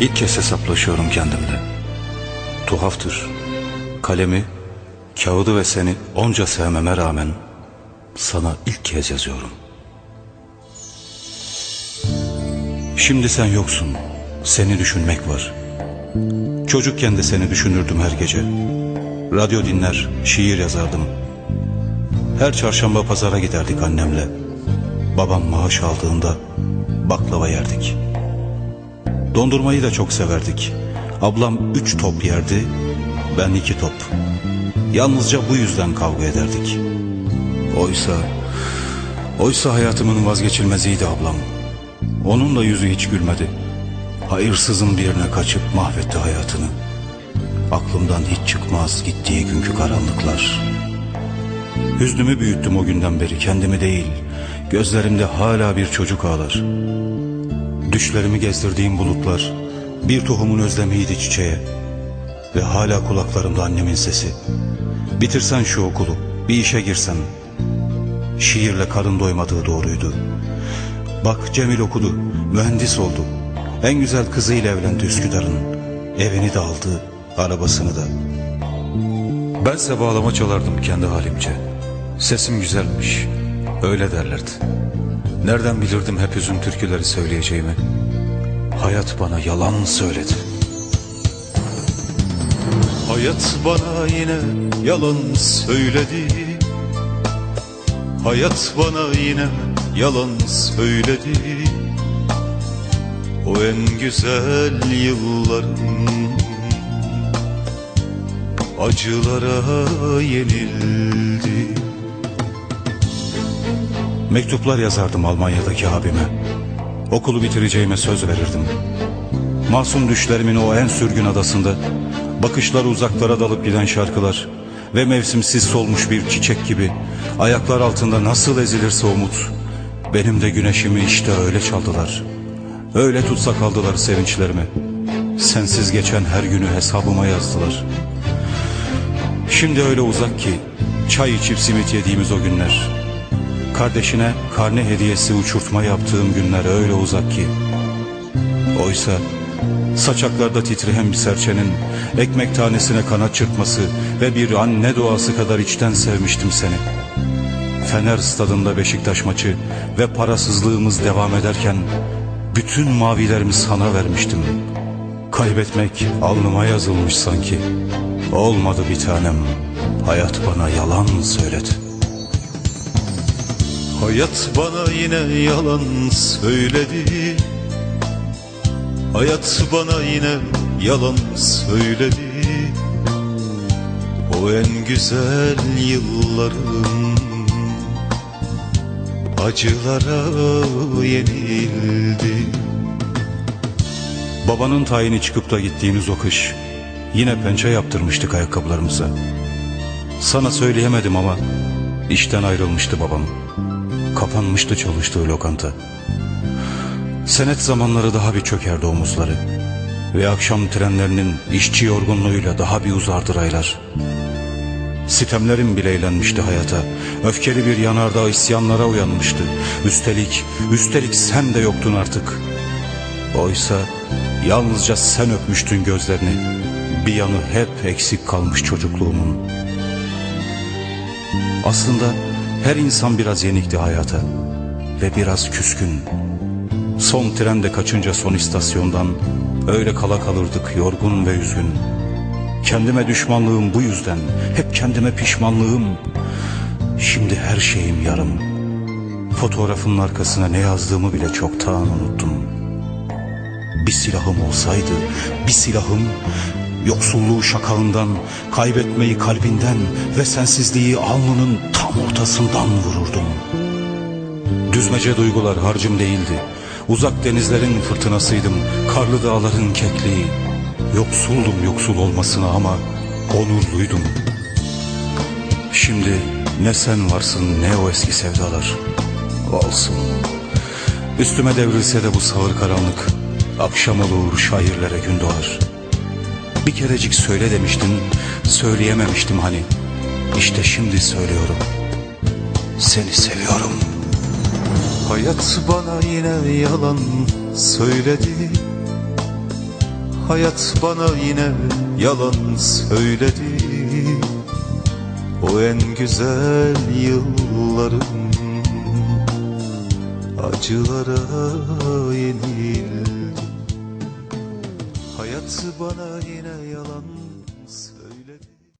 İlk kez hesaplaşıyorum kendimle. Tuhaftır. Kalemi, kağıdı ve seni onca sevmeme rağmen sana ilk kez yazıyorum. Şimdi sen yoksun. Seni düşünmek var. Çocukken de seni düşünürdüm her gece. Radyo dinler, şiir yazardım. Her çarşamba pazara giderdik annemle. Babam maaş aldığında baklava yerdik. Dondurmayı da çok severdik. Ablam üç top yerdi, ben iki top. Yalnızca bu yüzden kavga ederdik. Oysa, oysa hayatımın vazgeçilmeziydi ablam. Onun da yüzü hiç gülmedi. Hayırsızın birine kaçıp mahvetti hayatını. Aklımdan hiç çıkmaz gittiği günkü karanlıklar. Hüznümü büyüttüm o günden beri kendimi değil. Gözlerimde hala bir çocuk ağlar. Düşlerimi gezdirdiğim bulutlar bir tohumun özlemiydi çiçeğe. Ve hala kulaklarımda annemin sesi. Bitirsen şu okulu, bir işe girsen. Şiirle karın doymadığı doğruydu. Bak Cemil okudu, mühendis oldu. En güzel kızıyla evlendi Üsküdar'ın. Evini de aldı, arabasını da. Bense bağlama çalardım kendi halimce. Sesim güzelmiş, öyle derlerdi. Nereden bilirdim hep üzüm türküleri söyleyeceğimi? Hayat bana yalan söyledi. Hayat bana yine yalan söyledi Hayat bana yine yalan söyledi O en güzel yıllarım Acılara yenildi Mektuplar yazardım Almanya'daki abime. Okulu bitireceğime söz verirdim. Masum düşlerimin o en sürgün adasında bakışlar uzaklara dalıp giden şarkılar ve mevsimsiz solmuş bir çiçek gibi ayaklar altında nasıl ezilirse umut benim de güneşimi işte öyle çaldılar. Öyle tutsak aldılar sevinçlerimi. Sensiz geçen her günü hesabıma yazdılar. Şimdi öyle uzak ki çay içip simit yediğimiz o günler. Kardeşine karne hediyesi uçurtma yaptığım günler öyle uzak ki. Oysa saçaklarda titreyen bir serçenin ekmek tanesine kanat çırpması ve bir anne duası kadar içten sevmiştim seni. Fener stadında Beşiktaş maçı ve parasızlığımız devam ederken bütün mavilerimi sana vermiştim. Kaybetmek alnıma yazılmış sanki. Olmadı bir tanem. Hayat bana yalan söyledi. Hayat bana yine yalan söyledi Hayat bana yine yalan söyledi O en güzel yıllarım Acılara yenildi Babanın tayini çıkıp da gittiğimiz o kış yine pençe yaptırmıştık ayakkabılarımıza. Sana söyleyemedim ama işten ayrılmıştı babam. Kapanmıştı çalıştığı lokanta. Senet zamanları daha bir çökerdi omuzları. Ve akşam trenlerinin işçi yorgunluğuyla daha bir uzardı raylar. Sitemlerim bile eğlenmişti hayata. Öfkeli bir yanardağ isyanlara uyanmıştı. Üstelik, üstelik sen de yoktun artık. Oysa yalnızca sen öpmüştün gözlerini. Bir yanı hep eksik kalmış çocukluğumun. Aslında her insan biraz yenikti hayata ve biraz küskün. Son tren de kaçınca son istasyondan öyle kala kalırdık yorgun ve üzgün. Kendime düşmanlığım bu yüzden, hep kendime pişmanlığım. Şimdi her şeyim yarım. Fotoğrafın arkasına ne yazdığımı bile çoktan unuttum. Bir silahım olsaydı, bir silahım yoksulluğu şakağından, kaybetmeyi kalbinden ve sensizliği alnının ortasından vururdum. Düzmece duygular harcım değildi. Uzak denizlerin fırtınasıydım, karlı dağların kekliği. Yoksuldum yoksul olmasına ama onurluydum. Şimdi ne sen varsın ne o eski sevdalar. Olsun. Üstüme devrilse de bu sağır karanlık. Akşam olur şairlere gün doğar. Bir kerecik söyle demiştin, söyleyememiştim hani. İşte şimdi söylüyorum. Seni seviyorum. Hayat bana yine yalan söyledi. Hayat bana yine yalan söyledi. O en güzel yıllarım. Acılara yenildim. Hayat bana yine yalan